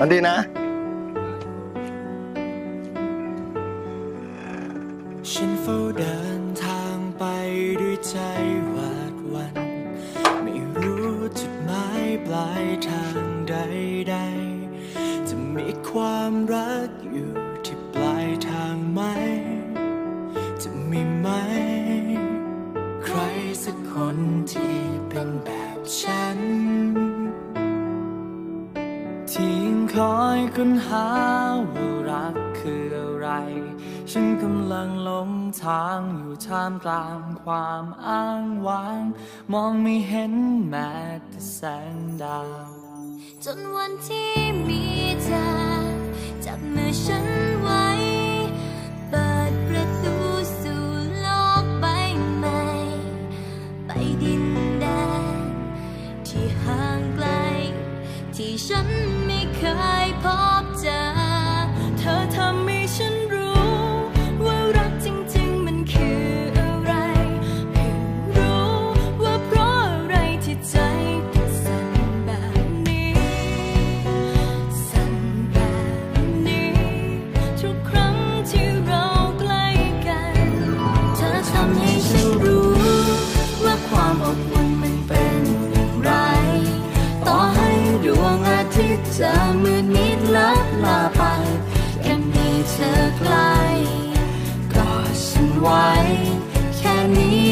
ฝันดีนะ ฉันเฝ้าเดินทางไปด้วยใจหวาดหวัน ไม่รู้จุดหมายปลายทางใดๆ จะมีความรักอยู่ที่ปลายทางไหม จะมีไหม ใครสักคนที่เป็นแบบฉัน คอยค้นหาว่ารักคืออะไร ฉันกำลังหลงทางอยู่ท่ามกลางความอ้างว้าง มองไม่เห็นแม้แต่แสงดาว จนวันที่ ที่ฉันไม่เคยพบเจอ เธอทำให้ฉันรู้ว่ารักจริงๆมันคืออะไรให้รู้ว่าเพราะอะไรที่ใจถึงสั่นแบบนี้ สั่นแบบนี้ ทุกครั้งที่เราใกล้กัน เธอทำให้ฉันรู้ว่าความอบอุ่น ทิตย์จะมืดมิดลับลาไปแค่มีเธอใกล้กอดฉันไว้แค่นี้